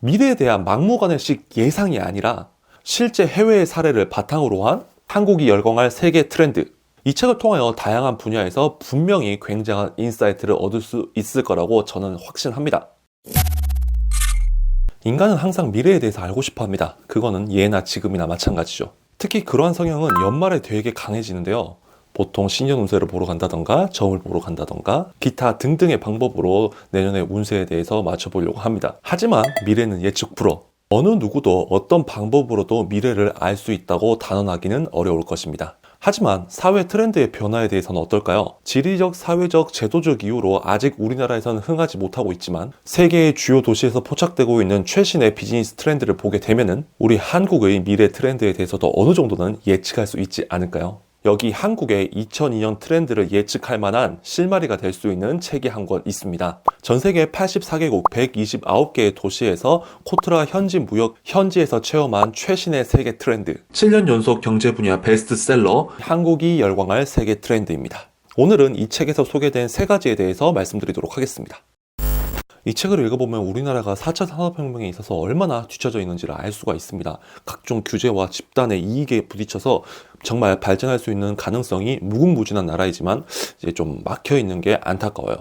미래에 대한 막무가내식 예상이 아니라 실제 해외의 사례를 바탕으로 한 한국이 열광할 세계 트렌드. 이 책을 통하여 다양한 분야에서 분명히 굉장한 인사이트를 얻을 수 있을 거라고 저는 확신합니다. 인간은 항상 미래에 대해서 알고 싶어 합니다. 그거는 예나 지금이나 마찬가지죠. 특히 그러한 성향은 연말에 되게 강해지는데요. 보통 신년 운세를 보러 간다던가 점을 보러 간다던가 기타 등등의 방법으로 내년의 운세에 대해서 맞춰보려고 합니다. 하지만 미래는 예측 불허. 어느 누구도 어떤 방법으로도 미래를 알 수 있다고 단언하기는 어려울 것입니다. 하지만 사회 트렌드의 변화에 대해서는 어떨까요? 지리적, 사회적, 제도적 이유로 아직 우리나라에서는 흥하지 못하고 있지만 세계의 주요 도시에서 포착되고 있는 최신의 비즈니스 트렌드를 보게 되면은 우리 한국의 미래 트렌드에 대해서도 어느 정도는 예측할 수 있지 않을까요? 여기 한국의 2002년 트렌드를 예측할 만한 실마리가 될 수 있는 책이 한 권 있습니다. 전 세계 84개국 129개의 도시에서 코트라 현지 무역 현지에서 체험한 최신의 세계 트렌드 7년 연속 경제 분야 베스트셀러 한국이 열광할 세계 트렌드입니다. 오늘은 이 책에서 소개된 세 가지에 대해서 말씀드리도록 하겠습니다. 이 책을 읽어보면 우리나라가 4차 산업혁명에 있어서 얼마나 뒤처져 있는지를 알 수가 있습니다. 각종 규제와 집단의 이익에 부딪혀서 정말 발전할 수 있는 가능성이 무궁무진한 나라이지만 이제 좀 막혀 있는 게 안타까워요.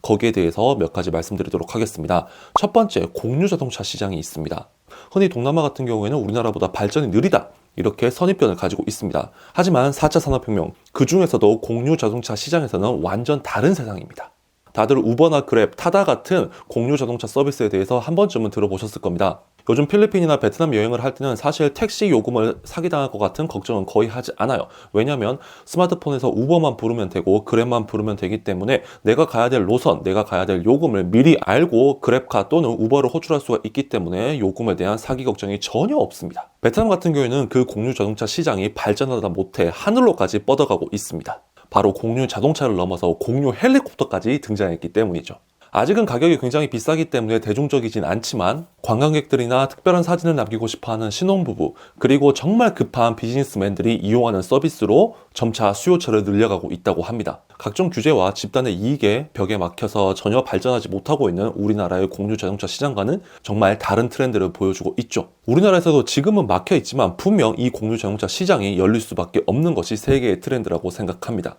거기에 대해서 몇 가지 말씀드리도록 하겠습니다. 첫 번째, 공유 자동차 시장이 있습니다. 흔히 동남아 같은 경우에는 우리나라보다 발전이 느리다. 이렇게 선입견을 가지고 있습니다. 하지만 4차 산업혁명, 그 중에서도 공유 자동차 시장에서는 완전 다른 세상입니다. 다들 우버나 그랩, 타다 같은 공유 자동차 서비스에 대해서 한 번쯤은 들어보셨을 겁니다. 요즘 필리핀이나 베트남 여행을 할 때는 사실 택시 요금을 사기당할 것 같은 걱정은 거의 하지 않아요. 왜냐면 스마트폰에서 우버만 부르면 되고 그랩만 부르면 되기 때문에 내가 가야 될 노선, 내가 가야 될 요금을 미리 알고 그랩카 또는 우버를 호출할 수가 있기 때문에 요금에 대한 사기 걱정이 전혀 없습니다. 베트남 같은 경우에는 그 공유 자동차 시장이 발전하다 못해 하늘로까지 뻗어가고 있습니다. 바로 공유 자동차를 넘어서 공유 헬리콥터까지 등장했기 때문이죠. 아직은 가격이 굉장히 비싸기 때문에 대중적이진 않지만 관광객들이나 특별한 사진을 남기고 싶어하는 신혼부부 그리고 정말 급한 비즈니스맨들이 이용하는 서비스로 점차 수요처를 늘려가고 있다고 합니다. 각종 규제와 집단의 이익에 벽에 막혀서 전혀 발전하지 못하고 있는 우리나라의 공유 자동차 시장과는 정말 다른 트렌드를 보여주고 있죠. 우리나라에서도 지금은 막혀 있지만 분명 이 공유 자동차 시장이 열릴 수밖에 없는 것이 세계의 트렌드라고 생각합니다.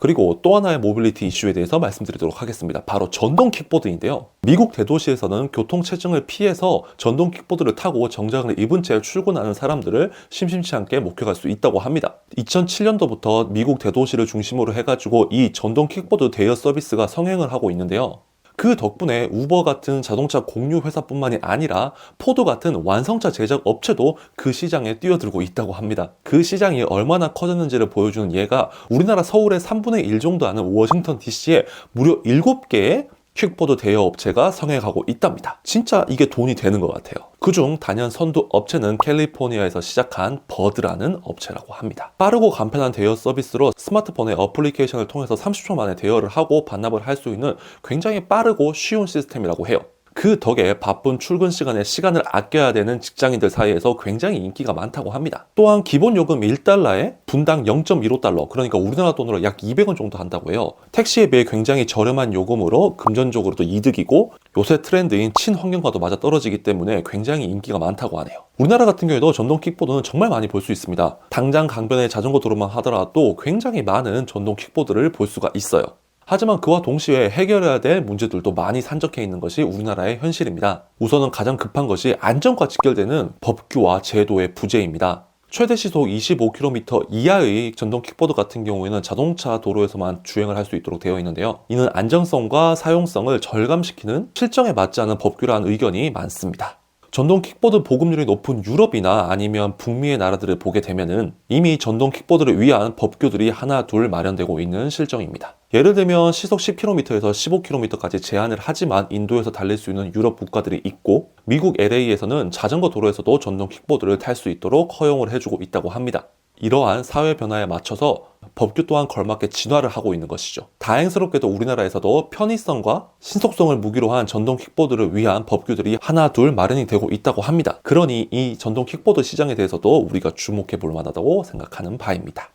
그리고 또 하나의 모빌리티 이슈에 대해서 말씀드리도록 하겠습니다. 바로 전동 킥보드인데요. 미국 대도시에서는 교통체증을 피해서 전동 킥보드를 타고 정장을 입은 채 출근하는 사람들을 심심치 않게 목격할 수 있다고 합니다. 2007년도부터 미국 대도시를 중심으로 해가지고 이 전동 킥보드 대여 서비스가 성행을 하고 있는데요. 그 덕분에 우버 같은 자동차 공유 회사뿐만이 아니라 포드 같은 완성차 제작 업체도 그 시장에 뛰어들고 있다고 합니다. 그 시장이 얼마나 커졌는지를 보여주는 예가 우리나라 서울의 3분의 1 정도 하는 워싱턴 DC에 무려 7개의 퀵보드 대여 업체가 성행하고 있답니다. 진짜 이게 돈이 되는 것 같아요. 그중 단연 선두 업체는 캘리포니아에서 시작한 버드라는 업체라고 합니다. 빠르고 간편한 대여 서비스로 스마트폰의 어플리케이션을 통해서 30초 만에 대여를 하고 반납을 할 수 있는 굉장히 빠르고 쉬운 시스템이라고 해요. 그 덕에 바쁜 출근 시간에 시간을 아껴야 되는 직장인들 사이에서 굉장히 인기가 많다고 합니다. 또한 기본 요금 1달러에 분당 0.15달러, 그러니까 우리나라 돈으로 약 200원 정도 한다고 해요. 택시에 비해 굉장히 저렴한 요금으로 금전적으로도 이득이고 요새 트렌드인 친환경과도 맞아 떨어지기 때문에 굉장히 인기가 많다고 하네요. 우리나라 같은 경우에도 전동 킥보드는 정말 많이 볼 수 있습니다. 당장 강변의 자전거 도로만 하더라도 굉장히 많은 전동 킥보드를 볼 수가 있어요. 하지만 그와 동시에 해결해야 될 문제들도 많이 산적해 있는 것이 우리나라의 현실입니다. 우선은 가장 급한 것이 안전과 직결되는 법규와 제도의 부재입니다. 최대 시속 25km 이하의 전동 킥보드 같은 경우에는 자동차 도로에서만 주행을 할 수 있도록 되어 있는데요. 이는 안정성과 사용성을 절감시키는 실정에 맞지 않은 법규라는 의견이 많습니다. 전동 킥보드 보급률이 높은 유럽이나 아니면 북미의 나라들을 보게 되면은 이미 전동 킥보드를 위한 법규들이 하나 둘 마련되고 있는 실정입니다. 예를 들면 시속 10km에서 15km까지 제한을 하지만 인도에서 달릴 수 있는 유럽 국가들이 있고 미국 LA에서는 자전거 도로에서도 전동 킥보드를 탈 수 있도록 허용을 해주고 있다고 합니다. 이러한 사회 변화에 맞춰서 법규 또한 걸맞게 진화를 하고 있는 것이죠. 다행스럽게도 우리나라에서도 편의성과 신속성을 무기로 한 전동 킥보드를 위한 법규들이 하나 둘 마련이 되고 있다고 합니다. 그러니 이 전동 킥보드 시장에 대해서도 우리가 주목해 볼 만하다고 생각하는 바입니다.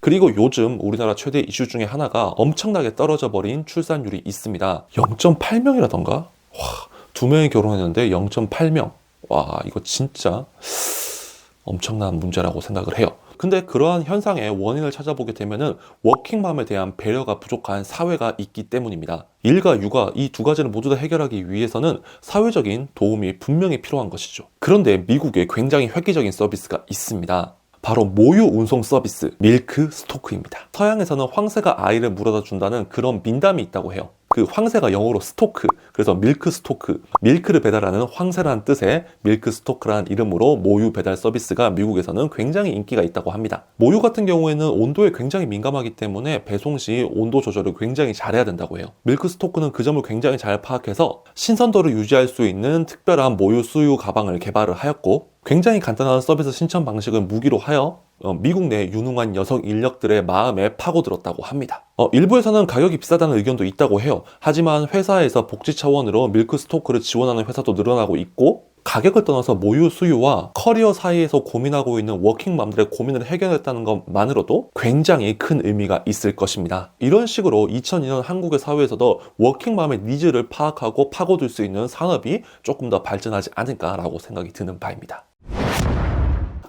그리고 요즘 우리나라 최대 이슈 중에 하나가 엄청나게 떨어져 버린 출산율이 있습니다. 0.8명이라던가? 와, 두 명이 결혼했는데 0.8명. 와, 이거 진짜 엄청난 문제라고 생각을 해요. 근데 그러한 현상의 원인을 찾아보게 되면은 워킹맘에 대한 배려가 부족한 사회가 있기 때문입니다. 일과 육아 이 두 가지를 모두 다 해결하기 위해서는 사회적인 도움이 분명히 필요한 것이죠. 그런데 미국에 굉장히 획기적인 서비스가 있습니다. 바로 모유 운송 서비스 밀크 스토크입니다. 서양에서는 황새가 아이를 물어다 준다는 그런 민담이 있다고 해요. 그 황새가 영어로 스토크, 그래서 밀크 스토크, 밀크를 배달하는 황새라는 뜻의 밀크 스토크라는 이름으로 모유 배달 서비스가 미국에서는 굉장히 인기가 있다고 합니다. 모유 같은 경우에는 온도에 굉장히 민감하기 때문에 배송 시 온도 조절을 굉장히 잘해야 된다고 해요. 밀크 스토크는 그 점을 굉장히 잘 파악해서 신선도를 유지할 수 있는 특별한 모유 수유 가방을 개발을 하였고 굉장히 간단한 서비스 신청 방식을 무기로 하여 어, 미국 내 유능한 여성 인력들의 마음에 파고들었다고 합니다. 어, 일부에서는 가격이 비싸다는 의견도 있다고 해요. 하지만 회사에서 복지 차원으로 밀크 스토크를 지원하는 회사도 늘어나고 있고 가격을 떠나서 모유 수유와 커리어 사이에서 고민하고 있는 워킹맘들의 고민을 해결했다는 것만으로도 굉장히 큰 의미가 있을 것입니다. 이런 식으로 2002년 한국의 사회에서도 워킹맘의 니즈를 파악하고 파고들 수 있는 산업이 조금 더 발전하지 않을까라고 생각이 드는 바입니다.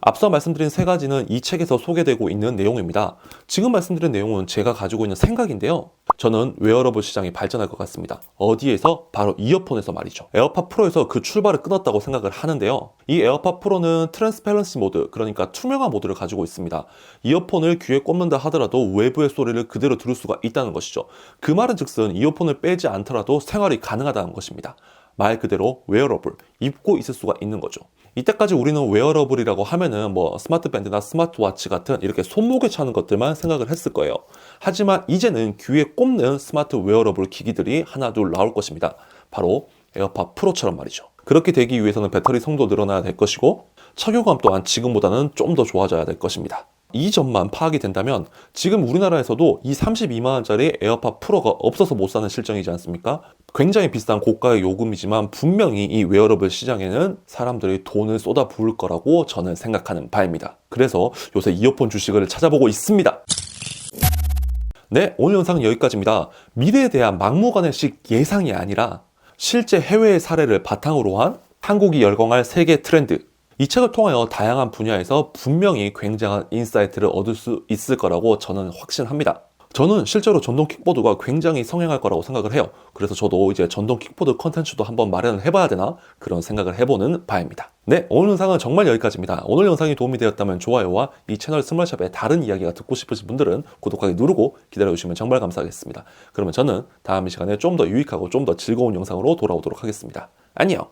앞서 말씀드린 세 가지는 이 책에서 소개되고 있는 내용입니다. 지금 말씀드린 내용은 제가 가지고 있는 생각인데요. 저는 웨어러블 시장이 발전할 것 같습니다. 어디에서? 바로 이어폰에서 말이죠. 에어팟 프로에서 그 출발을 끊었다고 생각을 하는데요. 이 에어팟 프로는 트랜스페런시 모드, 그러니까 투명한 모드를 가지고 있습니다. 이어폰을 귀에 꼽는다 하더라도 외부의 소리를 그대로 들을 수가 있다는 것이죠. 그 말은 즉슨 이어폰을 빼지 않더라도 생활이 가능하다는 것입니다. 말 그대로 웨어러블, 입고 있을 수가 있는 거죠. 이때까지 우리는 웨어러블이라고 하면은 뭐 스마트 밴드나 스마트워치 같은 이렇게 손목에 차는 것들만 생각을 했을 거예요. 하지만 이제는 귀에 꼽는 스마트 웨어러블 기기들이 하나 둘 나올 것입니다. 바로 에어팟 프로처럼 말이죠. 그렇게 되기 위해서는 배터리 성도 늘어나야 될 것이고 착용감 또한 지금보다는 좀 더 좋아져야 될 것입니다. 이 점만 파악이 된다면 지금 우리나라에서도 이 32만 원짜리 에어팟 프로가 없어서 못 사는 실정이지 않습니까? 굉장히 비싼 고가의 요금이지만 분명히 이 웨어러블 시장에는 사람들이 돈을 쏟아 부을 거라고 저는 생각하는 바입니다. 그래서 요새 이어폰 주식을 찾아보고 있습니다. 네, 오늘 영상은 여기까지입니다. 미래에 대한 막무가내식 예상이 아니라 실제 해외의 사례를 바탕으로 한 한국이 열광할 세계 트렌드 이 책을 통하여 다양한 분야에서 분명히 굉장한 인사이트를 얻을 수 있을 거라고 저는 확신합니다. 저는 실제로 전동 킥보드가 굉장히 성행할 거라고 생각을 해요. 그래서 저도 이제 전동 킥보드 컨텐츠도 한번 마련을 해봐야 되나 그런 생각을 해보는 바입니다. 네, 오늘 영상은 정말 여기까지입니다. 오늘 영상이 도움이 되었다면 좋아요와 이 채널 스몰샵의 다른 이야기가 듣고 싶으신 분들은 구독하기 누르고 기다려주시면 정말 감사하겠습니다. 그러면 저는 다음 시간에 좀 더 유익하고 좀 더 즐거운 영상으로 돌아오도록 하겠습니다. 안녕!